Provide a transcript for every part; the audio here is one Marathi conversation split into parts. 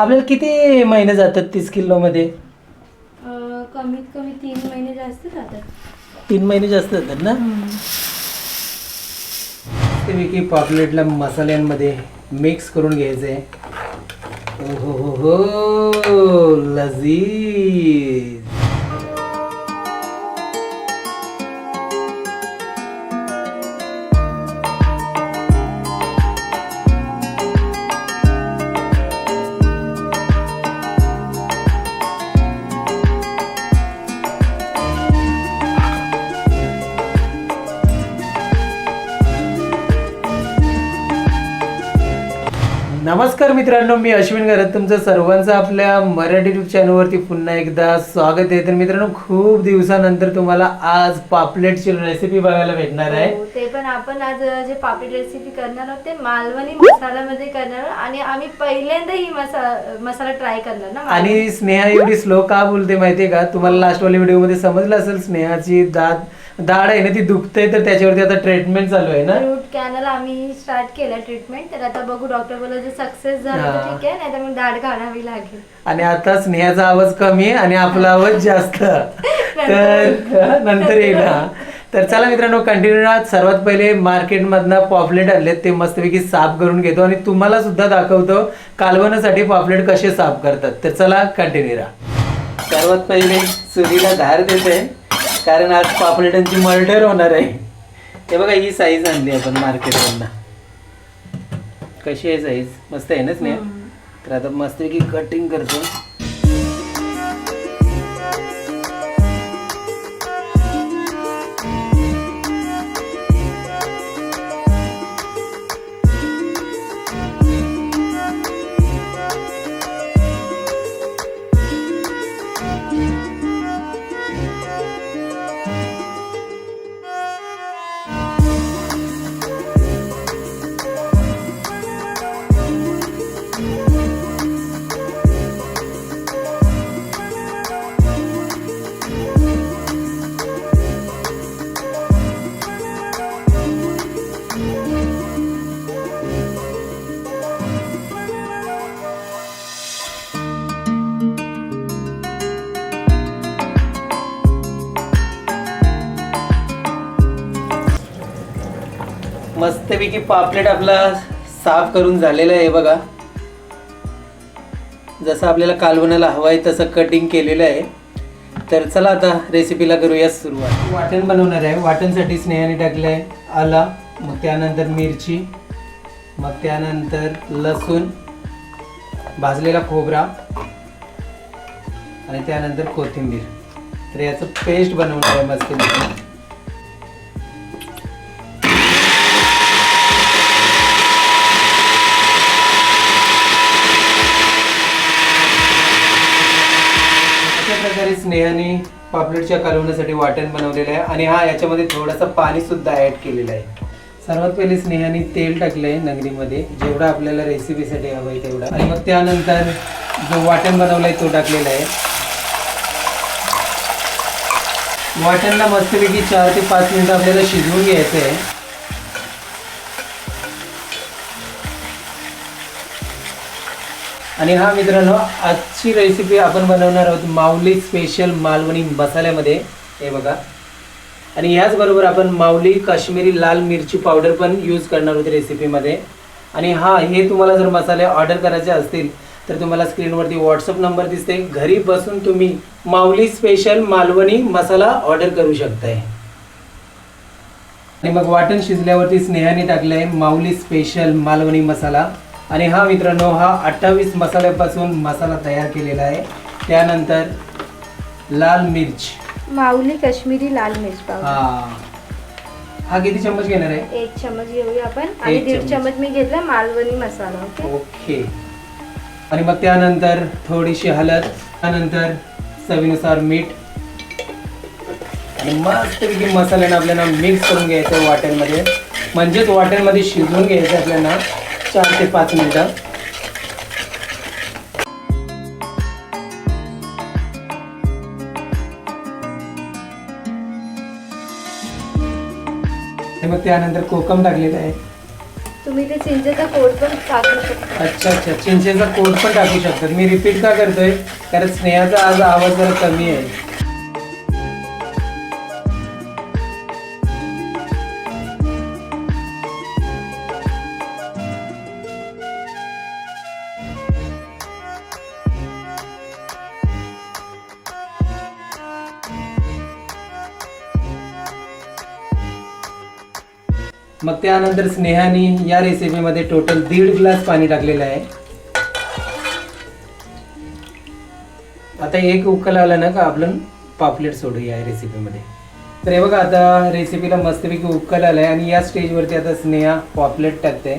आपल्याला किती महिने जातात तीस किलोमध्ये? अं, कमीत कमी तीन महिने जास्त जातात. तीन महिने जास्त जातात ना? ते की पॉपलेटला मसाल्यांमध्ये मिक्स करून घ्यायचे हो हो हो लजीज. নামাজ नमस्कार मित्रांनो मी अश्विन घरात तुमचं सर्वांचं आपल्या मराठी युट्यूब चॅनलवरती पुन्हा एकदा स्वागत आहे. तर मित्रांनो खूप दिवसानंतर तुम्हाला आज पापलेटची रेसिपी बघायला भेटणार आहे. हो, ते पण आपण आज जे पापडी रेसिपी करणार आहोत ते मालवणी मसाल्यामध्ये करणार आहोत. आणि आम्ही पहिल्यांदा ही मसा मसाला ट्राय करणार ना. आणि स्नेहा एवढी स्लो का बोलते माहितीये का? तुम्हाला लास्टवाल्या व्हिडिओमध्ये समजलं असेल स्नेहाची दात दाढ आहे ना ती दुखते तर त्याच्यावरती आता ट्रीटमेंट चालू आहे ना? रूट कॅनल आम्ही स्टार्ट केला ट्रीटमेंट तर आता बघू डॉक्टर बोलला जर सक्सेस झालं तर. ठीक आहे नाही तर मग दाढ काढावी लागेल. आणि आता स्नेहाचा आवाज कमी आहे आणि आपला आवाज जास्त. तर नंतर येईल हा. तर चला मित्रांनो कंटिन्यू राहा. सर्वात पहिले मार्केटमधनं पॉपलेट आणलेत ते मस्तपैकी साफ करून घेतो आणि तुम्हाला सुद्धा दाखवतो कालवणासाठी पॉपलेट कसे साफ करतात. तर चला कंटिन्यू राहा. सर्वात पहिले चुलीला धार देते कारण आज पापलेटांची मर्डर होणार आहे. हे बघा ही साईज आणली आपण मार्केटमधनं. कशी आहे साईज मस्त आहे ना स्नेहा? तर आता मस्तपैकी कटिंग करतो. मस्तपैकी पापलेट आपला साफ करून झालेला आहे बघा. जसं आपल्याला कालवणाला हवं आहे तसं कटिंग केलेलं आहे. तर चला आता रेसिपीला करूया सुरुवात. वाटण बनवणार आहे. वाटणसाठी स्नेहाने टाकलं आहे आला मग त्यानंतर मिरची मग त्यानंतर लसूण भाजलेला खोबरा आणि त्यानंतर कोथिंबीर. तर याचं पेस्ट बनवणार आहे मस्त अशा प्रकारे स्नेहाने पापलेटच्या कालवण्यासाठी वाटण बनवलेलं आहे आणि हा याच्यामध्ये थोडासा पाणी सुद्धा ऍड केलेलं आहे. सर्वात पहिले स्नेहाने तेल टाकलंय नगरीमध्ये. जेवढा आपल्याला रेसिपीसाठी हवं आहे तेवढा. आणि मग त्यानंतर जो वाटण बनवलाय तो टाकलेला आहे. वाटणला मस्तपैकी चार ते पाच मिनिटं आपल्याला शिजवून घ्यायचं आहे आणि हा मित्रांनो आजची रेसिपी आपण बनवणार आहोत माऊली स्पेशल मालवणी मसाल्यामध्ये. हे बघा. आणि याचबरोबर आपण माऊली काश्मीरी लाल मिरची पावडर पण यूज करणार आहोत रेसिपीमध्ये आणि हा हे तुम्हाला जर मसाले ऑर्डर करायचे असतील तर तुम्हाला स्क्रीनवरती व्हॉट्सअप नंबर दिसते. घरी बसून तुम्ही माऊली स्पेशल मालवणी मसाला ऑर्डर करू शकताय. आणि मग वाटण शिजल्यावरती स्नेहाने टाकलंय माऊली स्पेशल मालवणी मसाला. आणि हा मित्रांनो हा अठ्ठावीस मसाल्यापासून मसाला तयार केलेला आहे. त्यानंतर लाल मिर्च. माऊली काश्मीरी लाल मिर्च पावडर. हा. हा किती चम्मच घेणार आहे? एक चमच घेऊया आपण. आणि एक दीड चमच. चमच मी घेतला मालवणी मसाला ओके? ओके. आणि मग त्यानंतर थोडीशी हळद त्यानंतर चवीनुसार मीठ. आणि मस्तपैकी मसाल्यानं आपल्याला मिक्स करून घ्यायचं आहे वाटणमध्ये म्हणजेच वाटणमध्ये शिजवून घ्यायचं आपल्याला. चार ते पाच मिनिटं. मग त्यानंतर कोकम टाकलेलं आहे. तुम्ही ते चिंचेचा कोट पण टाकू शकता. अच्छा अच्छा. चिंचेचा कोट पण टाकू शकतात. मी रिपीट का करतोय? कारण स्नेहाचा आज आवाज जरा कमी आहे. मग त्यानंतर स्नेहानी या रेसिपीमध्ये टोटल दीड ग्लास पाणी टाकलेलं आहे. आता एक उकल आला ना का आपण पापलेट सोडूया या रेसिपीमध्ये तर हे बघा आता रेसिपीला मस्तपैकी उकल आलाय आणि या स्टेजवरती आता स्नेहा पॉपलेट टाकते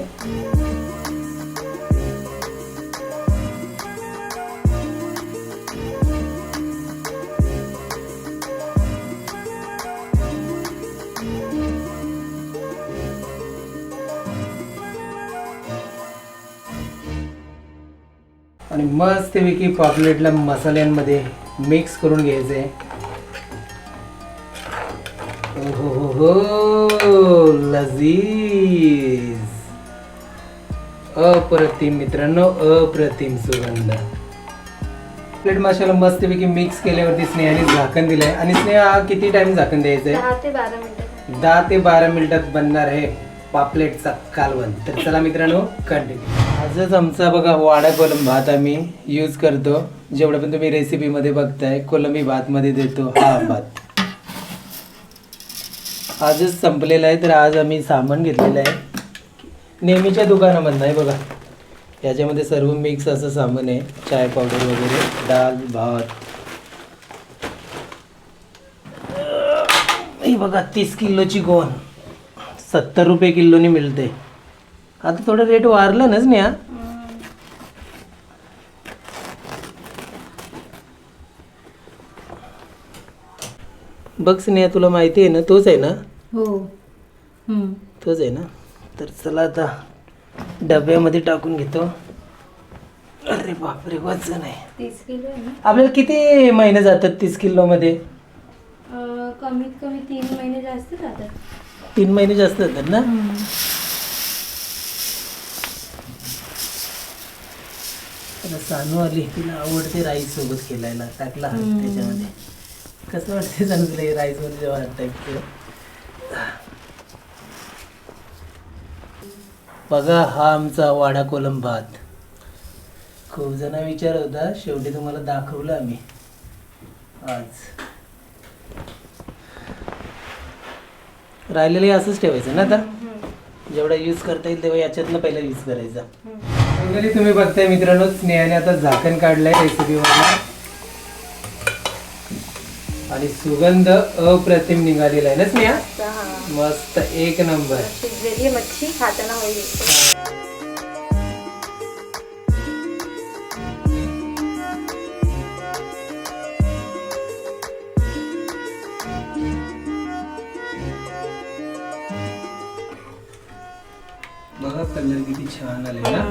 आणि मस्तपैकी पॉपलेटला मसाल्यांमध्ये मिक्स करून घ्यायचे. हो हो हो लजीज. अप्रतिम मित्रांनो अप्रतिम सुगंध. प्लेट मसाला मस्तपैकी मिक्स केल्यावरती स्नेहाने झाकण दिलंय. आणि स्नेहा किती टाइम झाकण द्यायचंय? दहा ते बारा मिनिटं. दहा ते बारा मिनिटात बनणार आहे पापलेटचा कालवण. तर चला मित्रांनो कंटिन्यू आजच आमचा बघा वाडा कोलम भात आम्ही यूज करतो. जेवढं पण तुम्ही रेसिपीमध्ये बघताय कोलंबी भातमध्ये देतो हा भात. आजच संपलेला आहे तर आज आम्ही सामान घेतलेलं आहे. नेहमीच्या दुकानामधनं आहे बघा. याच्यामध्ये सर्व मिक्स असं सामान आहे. चाय पावडर वगैरे डाळ भात. बघा तीस किलोची गोन सत्तर रुपये किलोनी मिळते. आता थोडं रेट वाढलं नाच नाही हा बघ स्नेहा तुला माहिती आहे ना तोच आहे ना हो तोच आहे ना तर चला आता डब्यामध्ये टाकून घेतो अरे बापरे वजन आहे तीस किलो आहे ना आपल्याला किती महिने जातात तीस किलोमध्ये अं, कमीत कमी तीन महिने जास्त जातात तीन महिने जास्त जातात ना आता सानू आली तिला आवडते राईस सोबत खेळायला टाकला हात. त्याच्यामध्ये. कसं वाटते सांग तुला राईसमध्ये जेव्हा हात टाकते बघा हा आमचा वाडा कोलम भात खूप जण विचार होता शेवटी तुम्हाला दाखवलं आम्ही. आज. राहिलेलं असंच ठेवायचं ना आता? जेवढा यूज करता येईल तेव्हा याच्यातनं पहिला यूज करायचा. फायनली तुम्ही बघताय मित्रांनो स्नेहाने आता झाकण काढलंय रेसिपीवर आणि सुगंध अप्रतिम निघालेला आहे ना स्नेहा? मस्त एक नंबर. शिजलेली मच्छी खाताना होईल. बघा कलर किती छान आले ना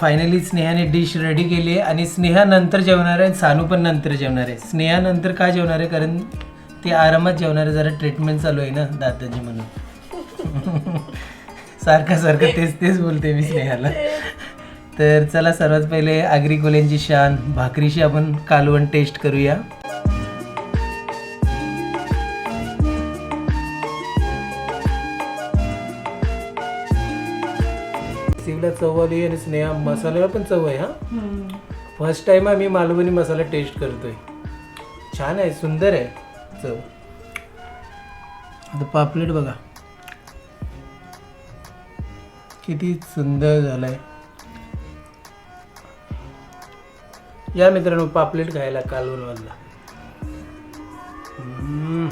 फायनली स्नेहाने डिश रेडी केली आहे आणि स्नेहा नंतर जेवणार आहे सानू पण नंतर जेवणार आहे. स्नेहा नंतर का जेवणार आहे? कारण ते आरामात जेवणार आहे. जरा ट्रीटमेंट चालू आहे ना दादाजी म्हणून. सारखं सारखं तेच तेच बोलते मी स्नेहाला. तर चला सर्वात पहिले आगरी कोल्यांची शान. भाकरीशी आपण कालवण टेस्ट करूया. एकदा चव आली आणि स्नेहा मसाल्याला पण चव आहे हा? फर्स्ट टाइम आम्ही मालवणी मसाला टेस्ट करतोय. छान आहे सुंदर आहे चव. आता पापलेट बघा. किती सुंदर झालाय. या मित्रांनो पापलेट खायला कालवणमधला हम्म.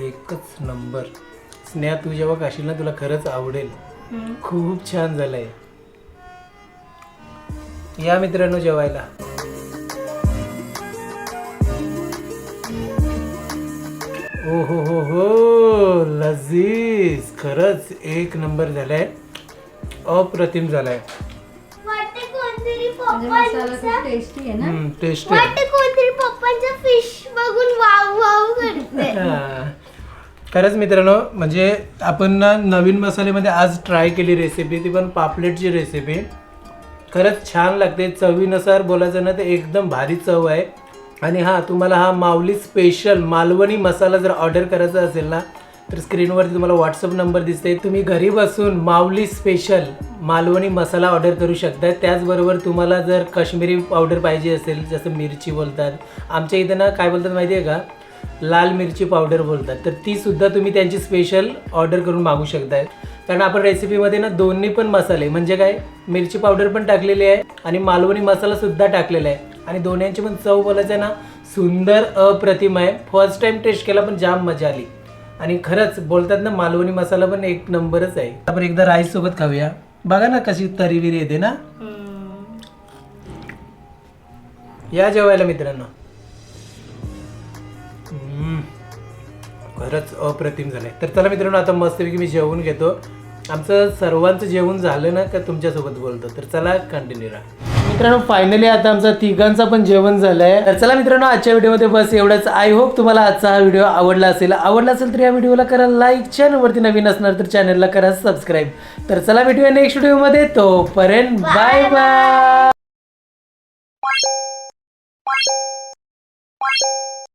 एकच नंबर. स्नेहा तू जेव्हा काशील ना तुला खरंच आवडेल. खूप छान झालंय. या मित्रांनो जेवायला. ओ हो हो हो लजीज खरंच एक नंबर झालाय. अप्रतिम झालाय. टेस्टी म्हणजे आहे ना? टेस्टी पप्पांचा फिश बघून वाव वाव करते खरंच मित्रांनो म्हणजे आपण ना नवीन मसाल्यामध्ये आज ट्राय केली रेसिपी ती पण पापलेटची रेसिपी खरंच छान लागते चवीनुसार बोलायचं ना तर एकदम भारी चव आहे. आणि हां तुम्हाला हा माऊली स्पेशल मालवणी मसाला जर ऑर्डर करायचा असेल ना तर स्क्रीनवरती तुम्हाला व्हॉट्सअप नंबर दिसते तुम्ही घरी बसून माऊली स्पेशल मालवणी मसाला ऑर्डर करू शकता त्याचबरोबर तुम्हाला जर काश्मीरी पावडर पाहिजे असेल जसं मिरची बोलतात. आमच्या इथं ना काय बोलतात माहिती आहे का? लाल मिरची पावडर बोलतात. तर ती सुद्धा तुम्ही त्यांची स्पेशल ऑर्डर करून मागू शकताय. कारण आपण रेसिपीमध्ये ना दोन्ही पण मसाले म्हणजे काय मिरची पावडर पण टाकलेली आहे आणि मालवणी मसाला सुद्धा टाकलेला आहे. आणि दोन्हीची पण चव बोलायचं आहे ना सुंदर अप्रतिम आहे. फर्स्ट टाइम टेस्ट केला पण जाम मजा आली. आणि खरंच बोलतात ना मालवणी मसाला पण एक नंबरच आहे. आपण एकदा राईस सोबत खाऊया. बघा ना कशी तरीविरी येते ना. या जेवायला मित्रांनो. खरंच अप्रतिम झालंय तर चला मित्रांनो आता मस्तपैकी मी जेवून घेतो. आमचं सर्वांचं जेवण झालं ना का तुमच्यासोबत बोलतो. तर चला कंटिन्यू राहा. मित्रांनो फायनली आता आमचा तिघांचा पण जेवण झालंय. तर चला मित्रांनो आजच्या व्हिडिओमध्ये बस एवढंच. आय होप तुम्हाला आजचा हा व्हिडिओ आवडला असेल. आवडला असेल तर या व्हिडिओला करा लाईक चॅनलवरती नवीन असणार तर चॅनलला करा सबस्क्राईब तर चला भेटूया नेक्स्ट व्हिडिओमध्ये तोपर्यंत बाय बाय